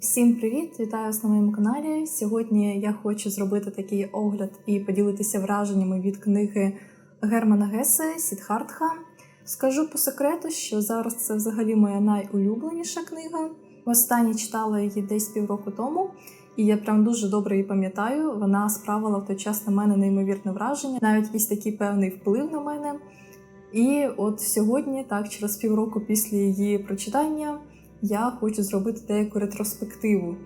Всім привіт! Вітаю вас на моєму каналі. Сьогодні я хочу зробити такий огляд і поділитися враженнями від книги Германа Гесе Сідхартха. Скажу по секрету, що зараз це взагалі моя найулюбленіша книга. Востаннє читала її десь півроку тому, і я прям дуже добре її пам'ятаю. Вона справила в той час на мене неймовірне враження, навіть якийсь такий певний вплив на мене. І от сьогодні, так, через півроку після її прочитання, я хочу зробити деяку ретроспективу.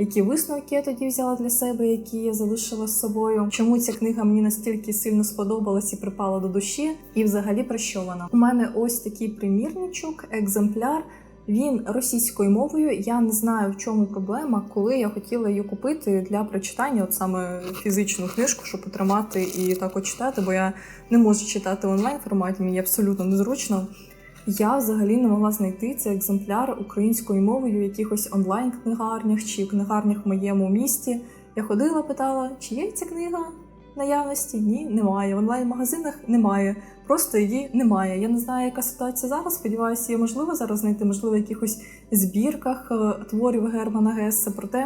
Які висновки я тоді взяла для себе, які я залишила з собою? Чому ця книга мені настільки сильно сподобалась і припала до душі? І взагалі про що вона? У мене ось такий примірничок, екземпляр. Він російською мовою. Я не знаю, в чому проблема, коли я хотіла її купити для прочитання, от саме фізичну книжку, щоб потримати і так от читати, бо я не можу читати в онлайн форматі, мені абсолютно незручно. Я взагалі не могла знайти цей екземпляр українською мовою в якихось онлайн-книгарнях чи книгарнях в моєму місті. Я ходила, питала, чи є ця книга наявності? Ні, немає. В онлайн-магазинах немає. Просто її немає. Я не знаю, яка ситуація зараз. Сподіваюся, її можливо зараз знайти, можливо, в якихось збірках е, творів Германа Гессе. Проте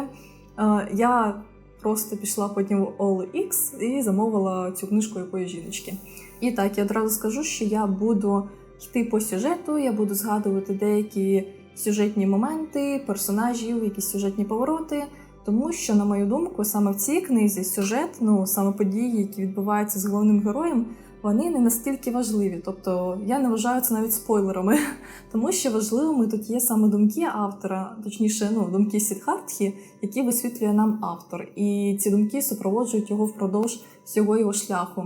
е, я просто пішла потім в OLX і замовила цю книжку якоїсь жіночки. І так, я одразу скажу, що я буду йти по сюжету, я буду згадувати деякі сюжетні моменти, персонажів, якісь сюжетні повороти. Тому що, на мою думку, саме в цій книзі сюжет, ну саме події, які відбуваються з головним героєм, вони не настільки важливі. Тобто я не вважаю це навіть спойлерами, тому що важливими тут є саме думки автора, точніше, ну думки Сідхартхі, які висвітлює нам автор. І ці думки супроводжують його впродовж всього його шляху.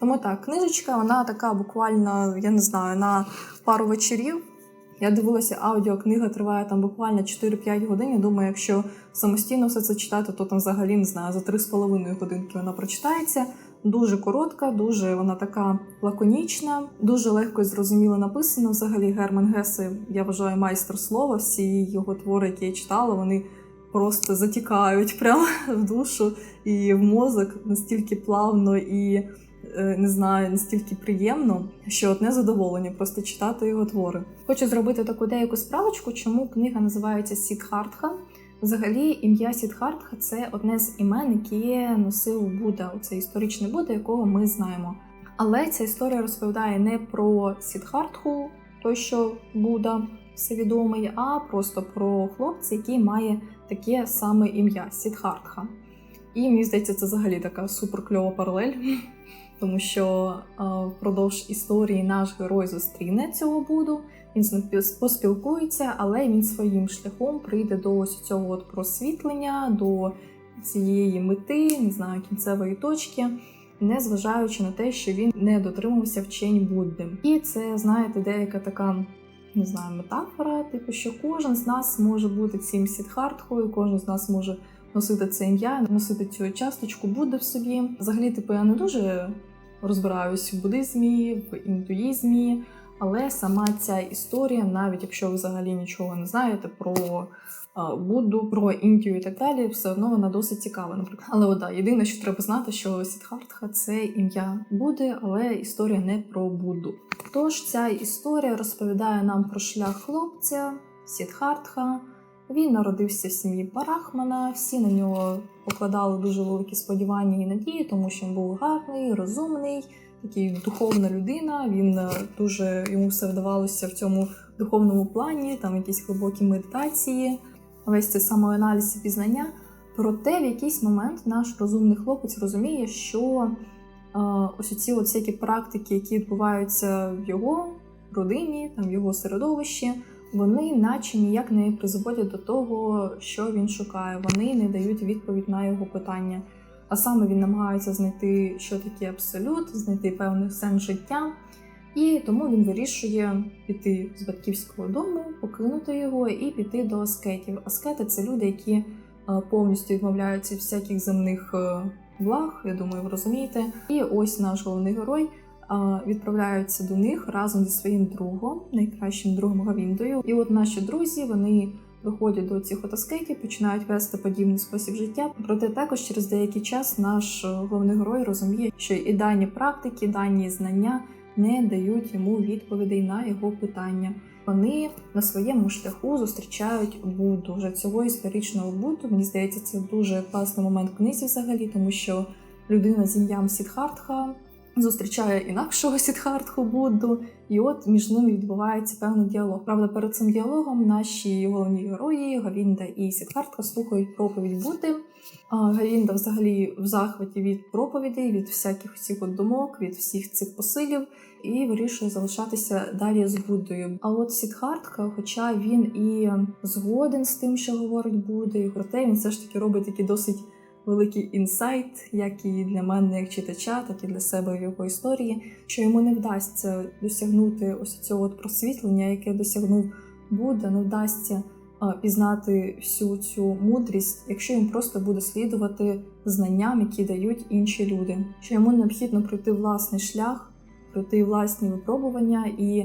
Тому так, книжечка, вона така буквально, я не знаю, на пару вечорів. Я дивилася, аудіокнига триває там буквально 4-5 годин. Я думаю, якщо самостійно все це читати, то там взагалі не знаю, за 3,5 годинки вона прочитається. Дуже коротка, дуже вона така лаконічна, дуже легко і зрозуміло написана. Взагалі, Герман Гесе, я вважаю, майстер слова. Всі його твори, які я читала, вони просто затікають прямо в душу і в мозок настільки плавно і не знаю, настільки приємно, що одне задоволення просто читати його твори. Хочу зробити таку деяку справочку, чому книга називається Сідхартха. Взагалі, ім'я Сідхартха це одне з імен, яке носив Будда, це історичний Будда, якого ми знаємо. Але ця історія розповідає не про Сідхартху, той, що Будда всевідомий, а просто про хлопця, який має таке саме ім'я Сідхартха. І мені здається, це взагалі така суперкльова паралель тому що е, впродовж історії наш герой зустріне цього Буду, він з ним поспілкується, але він своїм шляхом прийде до ось цього от просвітлення, до цієї мети, не знаю, кінцевої точки, не зважаючи на те, що він не дотримувався вчень Будди. І це, знаєте, деяка така. Не знаю, метафора, типу, що кожен з нас може бути цим сідхартхою, кожен з нас може носити це ім'я, носити цю часточку Будди в собі. Взагалі, типу, я не дуже розбираюсь в буддизмі, в інтуїзмі, але сама ця історія, навіть якщо ви взагалі нічого не знаєте про Будду, про Індію і так далі, все одно вона досить цікава. Наприклад, але да, єдине, що треба знати, що Сідхартха це ім'я Будди, але історія не про Будду. Тож ця історія розповідає нам про шлях хлопця Сідхартха. Він народився в сім'ї Барахмана, всі на нього покладали дуже великі сподівання і надії, тому що він був гарний, розумний, такий духовна людина. Він е, дуже йому все вдавалося в цьому духовному плані, там якісь глибокі медитації, весь цей самоаналіз і пізнання. Проте в якийсь момент наш розумний хлопець розуміє, що е, ось ці всякі практики, які відбуваються в його родині, там в його середовищі вони наче ніяк не призводять до того, що він шукає. Вони не дають відповідь на його питання. А саме він намагається знайти, що таке абсолют, знайти певний сенс життя. І тому він вирішує піти з батьківського дому, покинути його і піти до аскетів. Аскети це люди, які е, повністю відмовляються від всяких земних е, благ. Я думаю, ви розумієте. І ось наш головний герой відправляються до них разом зі своїм другом, найкращим другом Гавіндою. І от наші друзі вони приходять до цих отаскетів, починають вести подібний спосіб життя. Проте також через деякий час наш е, головний герой розуміє, що і дані практики, дані знання не дають йому відповідей на його питання. Вони на своєму шляху зустрічають Будду, вже цього історичного Будду. Мені здається, це дуже класний момент в книзі взагалі, тому що людина з ім'ям Сідхартха зустрічає інакшого Сідхартху Будду, і от між ними відбувається певний діалог. Правда, перед цим діалогом наші головні герої Гавінда і Сідхартха слухають проповідь Будди. Гавінда взагалі в захваті від проповідей, від всяких от думок, від всіх цих посилів, і вирішує залишатися далі з Буддою. А от Сідхартха, хоча він і згоден з тим, що говорить Будда, проте він все ж таки робить такий досить великий інсайт, як і для мене, як читача, так і для себе в його історії, що йому не вдасться досягнути ось цього от просвітлення, яке досягнув Будда, не вдасться пізнати всю цю мудрість, якщо він просто буде слідувати знанням, які дають інші люди. Що йому необхідно пройти власний шлях, пройти власні випробування і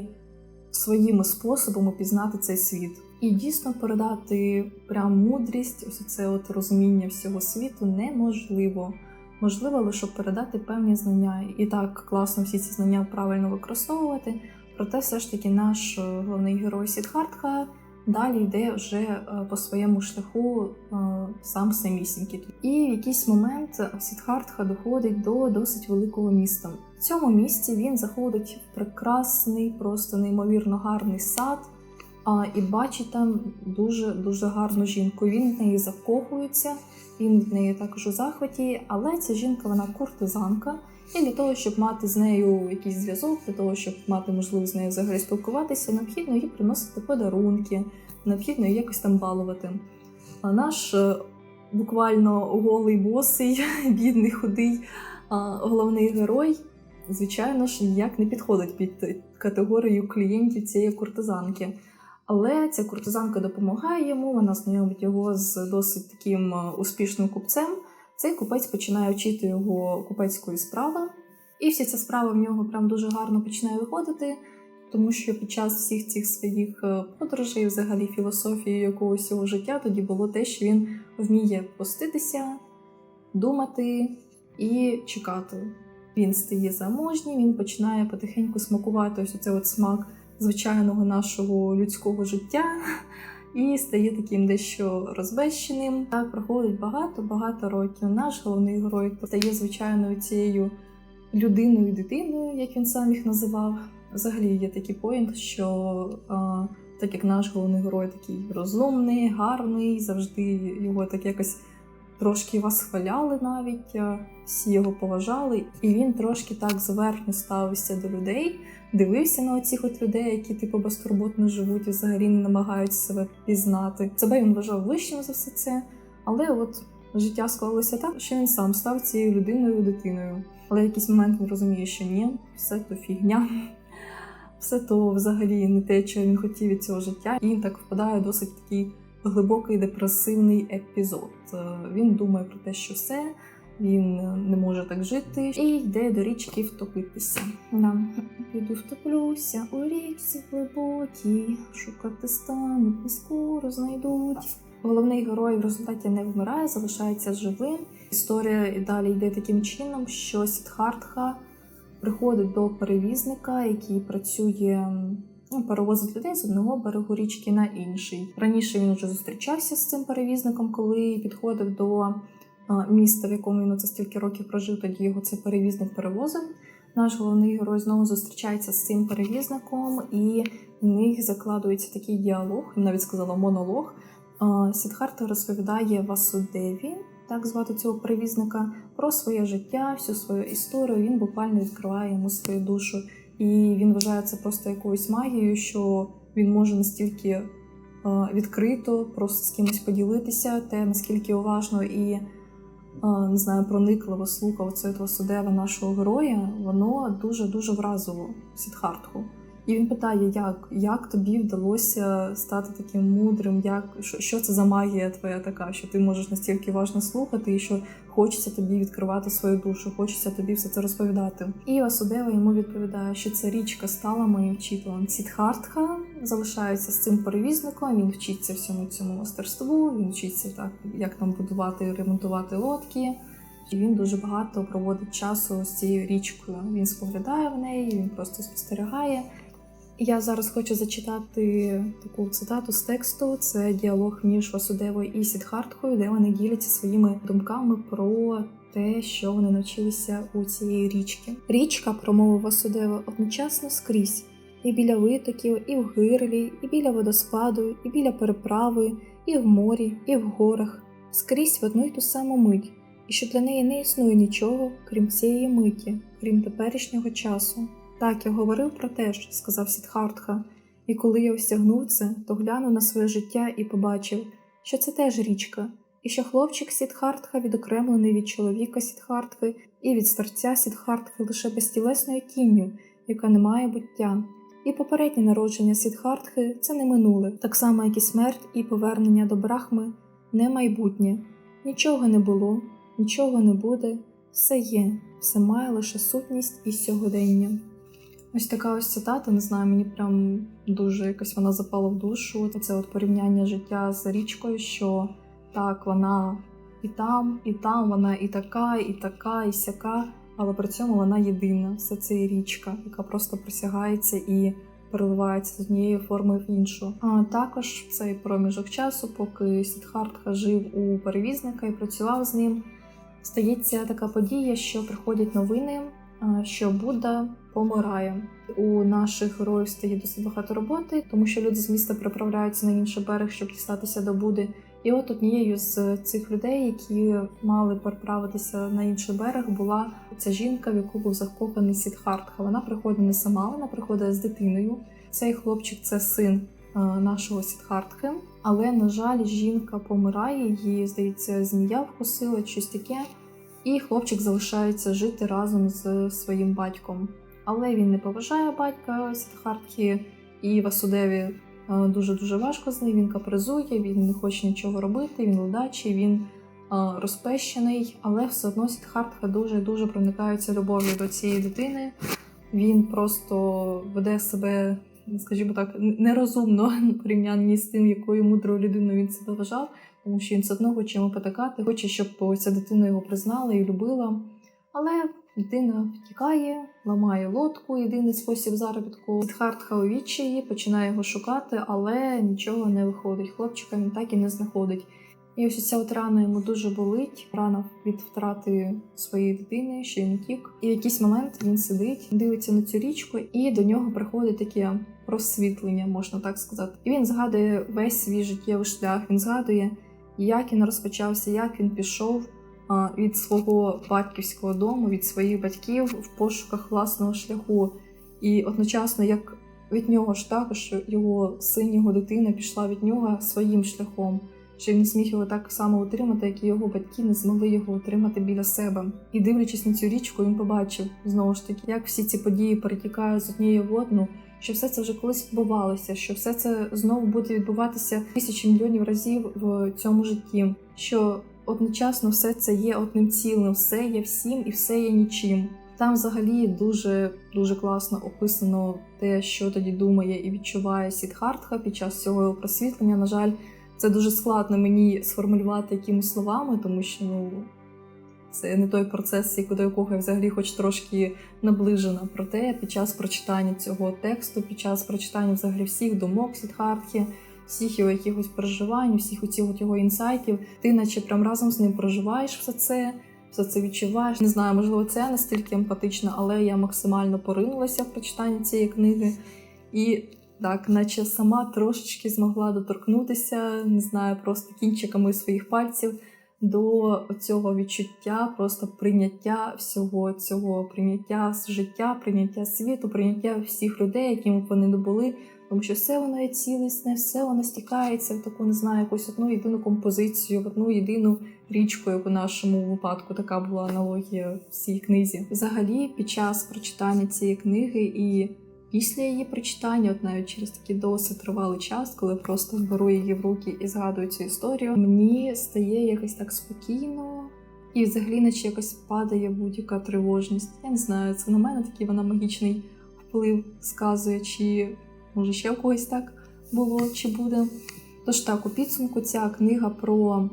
своїми способами пізнати цей світ. І дійсно передати прям мудрість, ось це от розуміння всього світу неможливо. Можливо, лише передати певні знання. І так класно всі ці знання правильно використовувати. Проте, все ж таки, наш е, головний герой Сідхартха далі йде вже е, по своєму шляху е, сам самісінький. І в якийсь момент Сідхартха доходить до досить великого міста. В цьому місці він заходить в прекрасний, просто неймовірно гарний сад. А, і бачить там дуже дуже гарну жінку. Він в неї закохується, він в неї також у захваті, але ця жінка вона куртизанка. І для того, щоб мати з нею якийсь зв'язок, для того, щоб мати можливість з нею взагалі спілкуватися, необхідно їй приносити подарунки, необхідно її якось там балувати. А наш е, буквально голий босий, бідний, худий головний герой, звичайно ж, ніяк не підходить під категорію клієнтів цієї куртизанки. Але ця куртизанка допомагає йому, вона знайомить його з досить таким е, успішним купцем. Цей купець починає вчити його купецької справи, і вся ця справа в нього прям дуже гарно починає виходити, тому що під час всіх цих своїх е, подорожей, взагалі філософії якогось його життя, тоді було те, що він вміє поститися, думати і чекати. Він стає заможній, він починає потихеньку смакувати ось оцей от смак звичайного нашого людського життя і стає таким дещо розбещеним. Так проходить багато-багато років. Наш головний герой стає звичайною цією людиною, дитиною, як він сам їх називав. Взагалі є такий поінт, що а, так як наш головний герой такий розумний, гарний, завжди його так якось трошки восхваляли навіть, всі його поважали, і він трошки так зверхньо ставився до людей дивився на оцих от людей, які типу безтурботно живуть і взагалі не намагаються себе пізнати. Себе він вважав вищим за все це, але от життя склалося так, що він сам став цією людиною дитиною. Але в якийсь момент він розуміє, що ні, все то фігня. Все то взагалі не те, що він хотів від цього життя, і він так впадає досить такий глибокий депресивний епізод. Е, Він думає про те, що все, він не може так жити і йде до річки втопитися. Да. Піду втоплюся у річці глибокій, шукати стану, не скоро знайдуть. Головний герой в результаті не вмирає, залишається живим. Історія далі йде таким чином, що Сідхартха приходить до перевізника, який працює. Ну, перевозить людей з одного берегу річки на інший. Раніше він вже зустрічався з цим перевізником, коли підходив до міста, в якому він за стільки років прожив, тоді його цей перевізник перевозив. Наш головний герой знову зустрічається з цим перевізником, і в них закладується такий діалог, навіть сказала монолог. Сідхарта розповідає Васудеві, так звати цього перевізника, про своє життя, всю свою історію. Він буквально відкриває йому свою душу. І він вважає це просто якоюсь магією, що він може настільки відкрито просто з кимось поділитися, те наскільки уважно і не знаю, проникливо слухав це судева нашого героя, воно дуже-дуже вразило Сідхартху. І він питає, як як тобі вдалося стати таким мудрим, як що, що це за магія твоя така, що ти можеш настільки важно слухати, і що хочеться тобі відкривати свою душу, хочеться тобі все це розповідати. І Васудева йому відповідає, що ця річка стала моїм вчителем. Сідхартха залишається з цим перевізником. Він вчиться всьому цьому мастерству. Він вчиться так, як там будувати і ремонтувати лодки. І він дуже багато проводить часу з цією річкою. Він споглядає в неї, він просто спостерігає. Я зараз хочу зачитати таку цитату з тексту. Це діалог між Васудевою і Сідхартхою, де вони діляться своїми думками про те, що вони навчилися у цієї річки. Річка, промовив Васудева, одночасно скрізь. І біля витоків, і в гирлі, і біля водоспаду, і біля переправи, і в морі, і в горах, скрізь в одну й ту саму мить, і що для неї не існує нічого, крім цієї миті, крім теперішнього часу. Так, я говорив про те ж, сказав Сідхартха, і коли я осягнув це, то глянув на своє життя і побачив, що це теж річка, і що хлопчик Сідхартха відокремлений від чоловіка Сідхартхи і від старця Сідхартхи лише безтілесною тінню, яка не має буття. І попереднє народження Сідхартхи це не минуле, так само, як і смерть і повернення до Брахми не майбутнє. Нічого не було, нічого не буде, все є, все має лише сутність і сьогодення. Ось така ось цитата, не знаю, мені прям дуже якось вона запала в душу. Це от порівняння життя з річкою, що так, вона і там, і там, вона і така, і така, і сяка, але при цьому вона єдина. Все це є річка, яка просто присягається і переливається з однієї форми в іншу. А також в цей проміжок часу, поки Сідхартха жив у перевізника і працював з ним, стається така подія, що приходять новини, що Будда помирає. У наших героїв стає досить багато роботи, тому що люди з міста переправляються на інший берег, щоб дістатися до Буди. І от однією з цих людей, які мали переправитися на інший берег, була ця жінка, в яку був закоханий Сідхартха. Вона приходить не сама, вона приходить з дитиною. Цей хлопчик це син нашого Сідхартхи. Але, на жаль, жінка помирає, її, здається, змія вкусила, щось таке. І хлопчик залишається жити разом з своїм батьком. Але він не поважає батька Сідхартхи і Васудеві дуже дуже важко з ним. Він капризує, він не хоче нічого робити, він ледачий, він розпещений, але все одно Сідхартха дуже дуже проникається любов'ю до цієї дитини. Він просто веде себе, скажімо так, нерозумно порівнянні з тим, якою мудрою людиною він себе вважав, тому що він все одно хоче йому потакати, хоче, щоб ця дитина його признала і любила. Але Дитина втікає, ламає лодку, єдиний спосіб заробітку. Сідхартха у відчаї, починає його шукати, але нічого не виходить. Хлопчика він так і не знаходить. І ось ця от рана йому дуже болить. Рана від втрати своєї дитини, що він втік. І в якийсь момент він сидить, дивиться на цю річку, і до нього приходить таке просвітлення, можна так сказати. І він згадує весь свій життєвий шлях. Він згадує, як він розпочався, як він пішов від свого батьківського дому, від своїх батьків в пошуках власного шляху. І одночасно, як від нього ж також його син, його дитина пішла від нього своїм шляхом, що він не зміг його так само утримати, як і його батьки не змогли його утримати біля себе. І дивлячись на цю річку, він побачив знову ж таки, як всі ці події перетікають з однієї в одну. Що все це вже колись відбувалося, що все це знову буде відбуватися тисячі мільйонів разів в цьому житті. Що одночасно все це є одним цілим, все є всім і все є нічим. Там взагалі дуже дуже класно описано те, що тоді думає і відчуває Сідхартха під час цього просвітлення. На жаль, це дуже складно мені сформулювати якимись словами, тому що ну. Це не той процес, до якого я взагалі хоч трошки наближена. Проте під час прочитання цього тексту, під час прочитання взагалі всіх думок Сідхартхи, всіх його якихось переживань, всіх оцих його інсайтів. Ти, наче прям разом з ним проживаєш все це, все це відчуваєш. Не знаю, можливо, це настільки емпатично, але я максимально поринулася в прочитанні цієї книги. І так, наче сама трошечки змогла доторкнутися, не знаю, просто кінчиками своїх пальців до цього відчуття, просто прийняття всього цього, прийняття життя, прийняття світу, прийняття всіх людей, якими б вони не були. Тому що все воно є цілісне, все воно стікається в таку, не знаю, якусь одну єдину композицію, в одну єдину річку, як у нашому випадку така була аналогія в цій книзі. Взагалі, під час прочитання цієї книги і після її прочитання, от навіть через такий досить тривалий час, коли просто беру її в руки і згадую цю історію, мені стає якось так спокійно. І взагалі, наче якось падає будь-яка тривожність. Я не знаю, це на мене такий вона магічний вплив сказує, чи може ще в когось так було чи буде. Тож так, у підсумку ця книга про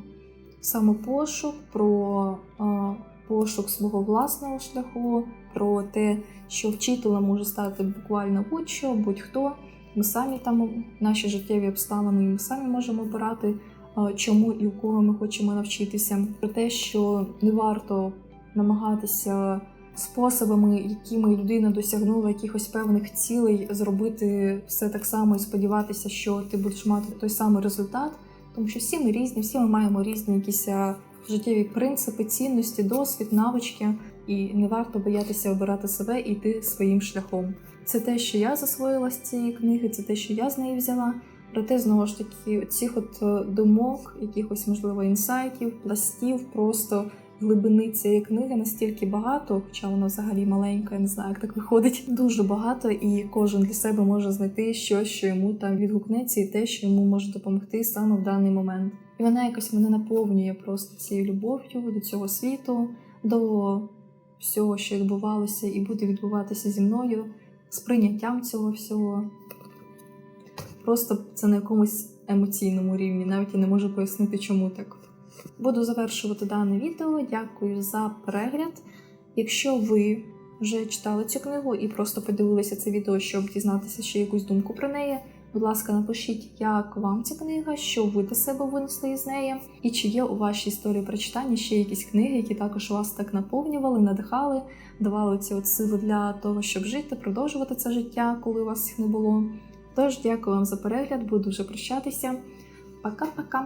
самопошук, про пошук свого власного шляху, про те, що вчителем може стати буквально будь-що, будь-хто. Ми самі там наші життєві обставини, ми самі можемо обирати, е, чому і у кого ми хочемо навчитися. Про те, що не варто намагатися способами, якими людина досягнула якихось певних цілей, зробити все так само і сподіватися, що ти будеш мати той самий результат, тому що всі ми різні, всі ми маємо різні якісь а, життєві принципи, цінності, досвід, навички, і не варто боятися обирати себе і йти своїм шляхом. Це те, що я засвоїла з цієї книги, це те, що я з неї взяла. Проте знову ж таки, цих от е, думок, якихось можливо інсайтів, пластів, просто глибини цієї книги настільки багато, хоча вона взагалі маленька, я не знаю, як так виходить. Дуже багато, і кожен для себе може знайти щось, що йому там відгукнеться, і те, що йому може допомогти саме в даний момент. І вона якось мене наповнює просто цією любов'ю до цього світу, до всього, що відбувалося, і буде відбуватися зі мною, сприйняттям цього всього. Просто це на якомусь емоційному рівні, навіть я не можу пояснити, чому так. Буду завершувати дане відео. Дякую за перегляд. Якщо ви вже читали цю книгу і просто подивилися це відео, щоб дізнатися ще якусь думку про неї, будь ласка, напишіть, як вам ця книга, що ви для себе винесли із неї, і чи є у вашій історії прочитання ще якісь книги, які також вас так наповнювали, надихали, давали ці от сили для того, щоб жити, продовжувати це життя, коли у вас їх не було. Тож, дякую вам за перегляд, буду вже прощатися. Пока-пока!